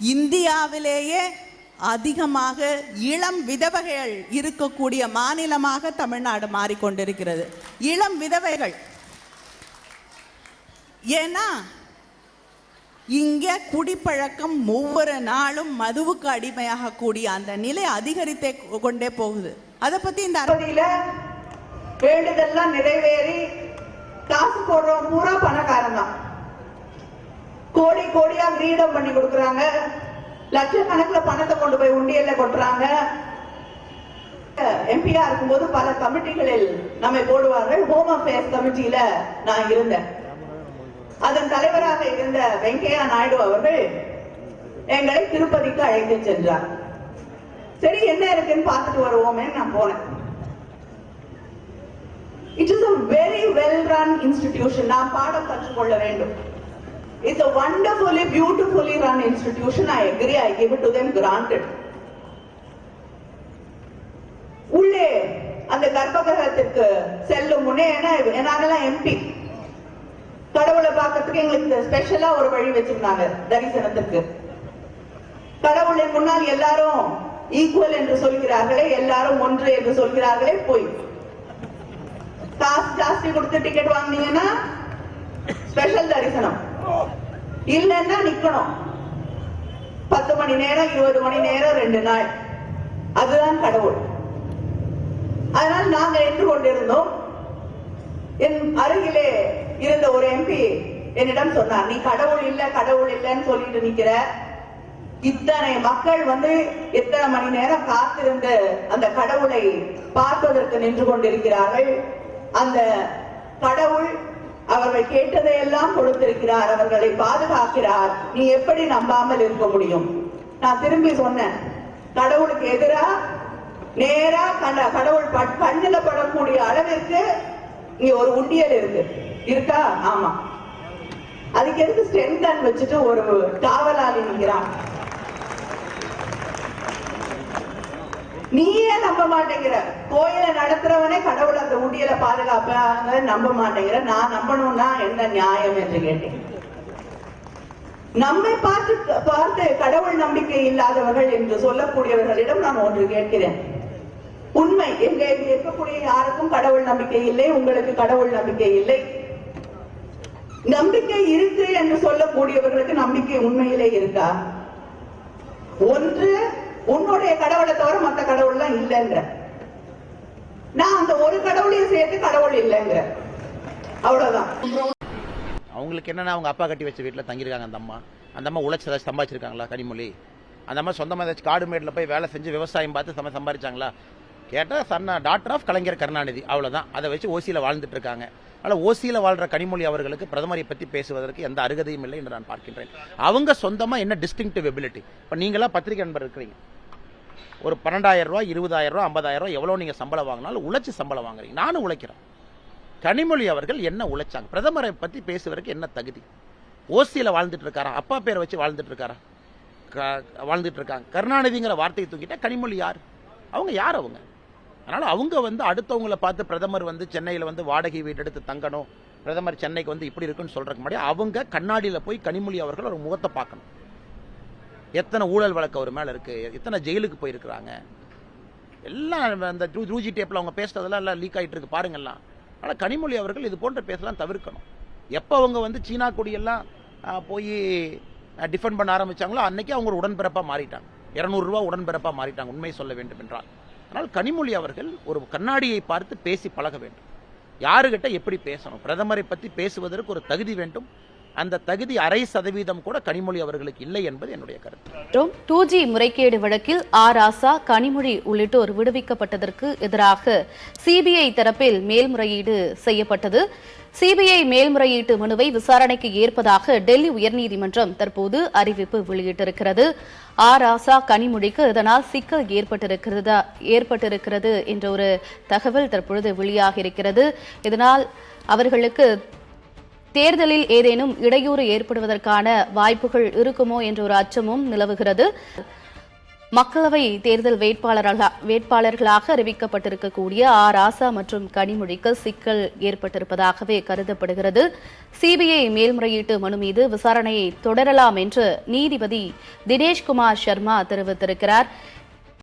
இந்தியாவிலேயே அதிகமாக இளம் விதவைகள் இருக்கக்கூடிய மாநிலமாக தமிழ்நாடு மாறிக்கொண்டிருக்கிறது. இளம் விதவைகள். ஏன்னா இங்க குடிப்பழக்கம் ஒவ்வொரு நாளும் மதுவுக்கு அடிமையாக கூடிய அந்த நிலை அதிகரித்தே கொண்டே போகுது. அதை பத்தி இந்த அர- வேண்டுதெல்லாம் நிறைவேறி காசு போடுறோம் பூரா பணக்காரன் தான் கோடி கோடியா கிரீடம் பண்ணி கொடுக்கறாங்க. லட்சக்கணக்கில் பணத்தை கொண்டு போய் உண்டியல்ல கொட்டுறாங்க. எம்பியா இருக்கும்போது பல கமிட்டிகளில் நம்மை போடுவார்கள். ஹோம் அஃபேர்ஸ் கமிட்டியில நான் இருந்தேன். அதன் தலைவராக இருந்த வெங்கையா நாயுடு அவர்கள் எங்களை திருப்பதிக்கு அழைத்து சென்றார். சரி என்ன இருக்குன்னு பார்த்துட்டு வருவோமே நான் போனேன் it is a very well run institution நான் பாடம் கற்றுக்கொள்ள வேண்டும். It's a wonderfully beautifully run institution. I agree. I give it to them granted. உள்ளே அந்த கர்ப்பகிரகத்திற்கு செல்லும் முன்னே ஏன்னா நாங்கெல்லாம் எம்பி கடவுளை பார்க்கறதுக்கு எங்களுக்கு ஸ்பெஷலா ஒரு வழி வச்சிருந்தாங்க தரிசனத்துக்கு. கடவுளின் முன்னால் எல்லாரும் ஈக்குவல் என்று சொல்கிறார்களே எல்லாரும் ஒன்று என்று சொல்கிறார்களே போய். காசு ஜாஸ்தி கொடுத்து டிக்கெட் வாங்கினீங்கன்னா ஸ்பெஷல் தரிசனம். இல்லைன்னா நிக்கணும். பத்து மணி நேரம் இருபது மணி நேரம் ரெண்டு நாள். அதுதான் கடவுள். அதனால் நாங்க நின்று கொண்டிருந்தோம். என் அருகிலே இருந்த ஒரு எம்பி என்னிடம் சொன்னார் நீ கடவுள் இல்ல கடவுள் இல்லைன்னு சொல்லிட்டு நிக்கிற. இத்தனை மக்கள் வந்து எத்தனை மணி நேரம் காத்திருந்து அந்த கடவுளை பார்ப்பதற்கு நின்று கொண்டிருக்கிறார்கள். அந்த கடவுள் அவர்கள் கேட்டதையெல்லாம் கொடுத்திருக்கிறார் அவர்களை பாதுகாக்கிறார். நீ எப்படி நம்பாமல் இருக்க முடியும்? நான் திரும்பி சொன்னேன். கடவுளுக்கு எதிரா நேரா கடவுள் பட்- படக்கூடிய அளவிற்கு இங்க ஒரு உண்டியல் இருக்கு. இருக்கா? ஆமா. அதுக்கு எதுக்கு ஸ்ட்ரென்த் வச்சுட்டு ஒரு காவலாளி நிற்கிறான் நீயே நம்ப மாட்டேங்கிற. கோயிலை நடத்துறவனே கடவுள் அந்த உண்டியலை பாதுகாப்பாங்க நம்ப மாட்டேங்கிற. நான் நம்பணும்னா என்ன நியாயம் என்று கேட்டேன். நம்மை பார்த்து பார்த்து கடவுள் நம்பிக்கை இல்லாதவர்கள் என்று சொல்லக்கூடியவர்களிடம் நான் ஒன்று கேட்கிறேன். உண்மை எங்க இருக்கக்கூடிய யாருக்கும் கடவுள் நம்பிக்கை இல்லை உங்களுக்கு கடவுள் நம்பிக்கை இல்லை. நம்பிக்கை இருக்கு என்று சொல்லக்கூடியவர்களுக்கு நம்பிக்கை உண்மையிலே இருக்கா? ஒன்று உன்னுடைய கடவுளை தவிர மத்த கடவுள்லாம் இல்லைன்ற நான் அந்த ஒரு கடவுளையும் சேர்த்து கடவுள் இல்லைங்கிற. அவ்வளவுதான். அவங்களுக்கு என்னன்னா அவங்க அப்பா கட்டி வச்ச வீட்டில் தங்கியிருக்காங்க அந்த அம்மா. அந்த அம்மா உழைச்சி ஏதாச்சும் சம்பாதிச்சிருக்காங்களா கனிமொழி? அந்த அம்மா சொந்தமாக ஏதாச்சும் காடு மேடில் போய் வேலை செஞ்சு விவசாயம் பார்த்து சம சம்பாதிச்சாங்களா? கேட்டால் சன்னா டாக்டர் ஆஃப் கலைஞர் கருணாநிதி. அவ்வளோதான் அதை வச்சு ஓசியில் வாழ்ந்துட்டு இருக்காங்க ஆனால் ஓசியில் வாழ்கிற கனிமொழி அவர்களுக்கு பிரதமரை பற்றி பேசுவதற்கு எந்த அருகதையும் இல்லை என்று நான் பார்க்கின்றேன். அவங்க சொந்தமாக என்ன டிஸ்டிங்டிவ் எபிலிட்டி இப்போ நீங்களாம் பத்திரிகை நண்பர் இருக்கிறீங்க. ஒரு பன்னெண்டாயிரம் ரூபா இருபதாயிரம் ரூபா ஐம்பதாயிரம் ரூபா எவ்வளோ நீங்கள் சம்பளம் வாங்கினாலும் உழைச்சி சம்பளம் வாங்குறீங்க. நானும் உழைக்கிறேன். கனிமொழி அவர்கள் என்ன உழைச்சாங்க? பிரதமரை பற்றி பேசுவதற்கு என்ன தகுதி? ஓசியில் வாழ்ந்துட்டு இருக்காரா அப்பா பேரை வச்சு வாழ்ந்துட்டு இருக்காரா க- வாழ்ந்துட்டு இருக்காங்க கருணாநிதிங்கிற வார்த்தையை தூக்கிட்டா கனிமொழி யார்? அவங்க யார் அவங்க? அதனால் அவங்க வந்து அடுத்தவங்கள பார்த்து பிரதமர் வந்து சென்னையில் வந்து வாடகை வீடு எடுத்து தங்கணும் பிரதமர் சென்னைக்கு வந்து இப்படி இருக்குன்னு சொல்கிறக்கு முன்னாடி அவங்க கண்ணாடியில் போய் கனிமொழி அவர்கள் ஒரு முகத்தை பார்க்கணும். எத்தனை ஊழல் வழக்கு அவர் மேலே இருக்குது எத்தனை ஜெயிலுக்கு போயிருக்கிறாங்க. எல்லாம் அந்த ரூஜி டேப்பில் அவங்க பேசுறதெல்லாம் எல்லாம் லீக் ஆகிட்டு இருக்கு பாருங்கள்லாம் ஆனால் கனிமொழி அவர்கள் இது போன்ற பேசலாம் தவிர்க்கணும். எப்போ அவங்க வந்து சீனா கொடியெல்லாம் போய் டிஃபெண்ட் பண்ண ஆரம்பிச்சாங்களோ அன்றைக்கி அவங்க ஒரு மாறிட்டாங்க. இரநூறுவா உடன்பிறப்பாக மாறிட்டாங்க உண்மை சொல்ல வேண்டும் என்றால். ஆனால் கனிமொழி அவர்கள் ஒரு கண்ணாடியை பார்த்து பேசி பழக வேண்டும். யாருகிட்ட எப்படி பேசணும்? பிரதமரை பற்றி பேசுவதற்கு ஒரு தகுதி வேண்டும். அந்த தகுதி அரை சதவீதம் கூட கனிமொழி அவர்களுக்கு இல்லை என்பது என்னுடைய கருத்து. டூ ஜி முறைகேடு வழக்கில் ஆர் ஆசா கனிமொழி உள்ளிட்டோர் விடுவிக்கப்பட்டதற்கு எதிராக சிபிஐ தரப்பில் மேல்முறையீடு செய்யப்பட்டது. சிபிஐ மேல்முறையீட்டு மனுவை விசாரணைக்கு ஏற்பதாக டெல்லி உயர்நீதிமன்றம் தற்போது அறிவிப்பு வெளியிட்டிருக்கிறது. ஆர் ஆசா கனிமொழிக்கு இதனால் சிக்கல் ஏற்பட்டிருக்கிறதா ஏற்பட்டிருக்கிறது என்ற ஒரு தகவல் தற்பொழுது வெளியாகியிருக்கிறது. இதனால் அவர்களுக்கு தேர்தலில் ஏதேனும் இடையூறு ஏற்படுவதற்கான வாய்ப்புகள் இருக்குமோ என்ற ஒரு அச்சமும் நிலவுகிறது. மக்களவை தேர்தல் வேட்பாளர்களா வேட்பாளர்களாக அறிவிக்கப்பட்டிருக்கக்கூடிய ஆர் ராசா மற்றும் கனிமொழிக்கு சிக்கல் ஏற்பட்டிருப்பதாகவே கருதப்படுகிறது. சிபிஐ மேல்முறையீட்டு மனு மீது விசாரணையை தொடரலாம் என்று நீதிபதி தினேஷ்குமார் சர்மா தெரிவித்திருக்கிறார்.